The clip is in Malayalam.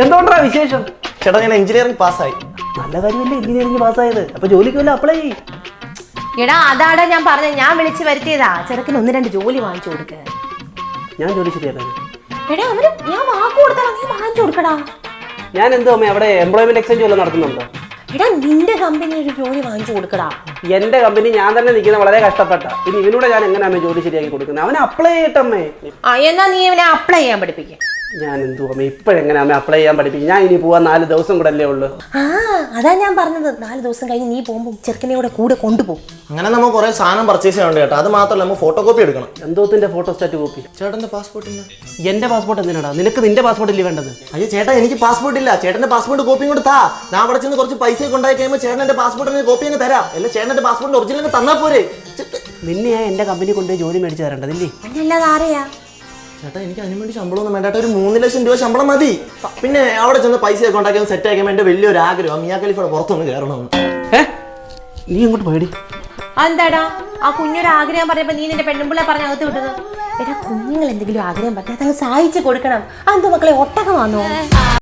എന്തുകൊണ്ടാ വിശേഷം? ചേട്ടാ ഞാൻ എഞ്ചിനീയറിംഗ് പാസ്സായി. നല്ല കാര്യമല്ലേ എഞ്ചിനീയറിംഗ് പാസ്സായത്? അപ്പൊ ജോലിക്ക് വല്ല അപ്ലൈ ചെയ്യും. എടാ അതാടാ ഞാൻ പറഞ്ഞ. ഞാൻ വിളിച്ചു വരുത്തിയതാ. ചെറുക്കിന് ഒന്ന് രണ്ട് ജോലി വാങ്ങിച്ചു കൊടുക്ക. ഞാൻ ജോലി ശരിയാക്കാൻ എടാ അവന് ഞാൻ വാക്ക് കൊടുത്താ നീ വാങ്ങിച്ചു കൊടുക്കടാ. ഞാൻ എന്തോ അമ്മ അവിടെ എംപ്ലോയ്മെന്റ് എക്സ്ചേഞ്ച് വല്ലതും നടത്തുന്നുണ്ടോ എടാ നിന്റെ കമ്പനി ഒരു ജോലി വാങ്ങിച്ചു കൊടുക്കടാ. എന്റെ കമ്പനി ഞാൻ തന്നെ നിൽക്കുന്ന വളരെ കഷ്ടപ്പെട്ട. ഇനി ഇവനൂടെ ഞാൻ എങ്ങനെയാണ് ജോലി ശരിയാക്കി കൊടുക്കുന്നത് അവനെ അപ്ലൈ ചെയ്യട്ടമ്മേ. എന്നാ നീ ഇവനെ അപ്ലൈ ചെയ്യാൻ പഠിപ്പിക്ക. ഞാൻ എന്തു അമ്മ ഇപ്പോഴെങ്ങനെ അമ്മ അപ്ലൈ ചെയ്യാൻ പഠിപ്പിക്കും? ഞാൻ ഇനി പോവാൻ നാല് ദിവസം കൂടെ അല്ലേ ഉള്ളു. ആ അതാ ഞാൻ പറഞ്ഞത്. നാല് ദിവസം കഴിഞ്ഞ് നീ പോകുമ്പോൾ ചെറുക്കനെ കൂടെ കൂടെ കൊണ്ടുപോകും അങ്ങനെ നമ്മൾ കുറെ സാധനം പർച്ചേസ് ചെയ്യാനുണ്ട് കേട്ടോ. അത് മാത്രമല്ല നമ്മൾ ഫോട്ടോ കോപ്പി എടുക്കണം എന്തോത്തിന്റെ ഫോട്ടോസ്റ്റാറ്റ് കോപ്പി ചേട്ടന്റെ പാസ്പോർട്ടിന്റെ എന്റെ പാസ്പോർട്ട് എന്തിനാടാ? നിനക്ക് നിന്റെ പാസ്പോർട്ട് ഇല്ലേ വേണ്ടത്? അയ്യോ ചേട്ടാ എനിക്ക് പാസ്പോർട്ട് ഇല്ല. ചേട്ടന്റെ പാസ്പോർട്ട് കോപ്പിയും കൂടെ താ. ഞാൻ അവിടെ ചെന്ന് കുറച്ച് പൈസ കൊണ്ടായി കഴിയുമ്പോൾ ചേട്ടന്റെ പാസ്പോർട്ടിന് കോപ്പി അങ്ങ് തരാം. അല്ല ചേട്ടന്റെ പാസ്പോർട്ടിന്റെ ഒറിജിനൽ തന്നാൽ പോരെ. നിന്നെയാ നിന്നെ എന്റെ കമ്പനി കൊണ്ടുപോയി ജോലി മേടിച്ചു തരേണ്ടതില്ലേ ഇല്ലേ? ആരെയാ? ചേട്ടാ എനിക്ക് അതിനു വേണ്ടി ശമ്പളം ഒന്നും വേണ്ട ഒരു മൂന്ന് ലക്ഷം രൂപ ശമ്പളം മതി. പിന്നെ അവിടെ ചെന്ന് പൈസ ഒക്കെ ഉണ്ടാക്കി സെറ്റ് ആക്കാൻ എന്റെ വലിയൊരു ആഗ്രഹം. മിയാ ഖലീഫയുടെ പുറത്തൊന്ന് കയറണമെന്ന് നീ ഇങ്ങോട്ട് പേടി എന്താടാ ആ കുഞ്ഞൊരു ആഗ്രഹം പറഞ്ഞപ്പോ നീ നിന്റെ പെണ്ണുമ്പിള്ള പറഞ്ഞ അകത്ത് വിട്ടത്? എടാ കുഞ്ഞുങ്ങൾ എന്തെങ്കിലും ആഗ്രഹം പറഞ്ഞാൽ അതങ്ങ് സഹായിച്ചു കൊടുക്കണം. അത് മക്കളെ ഒട്ടകമാണോ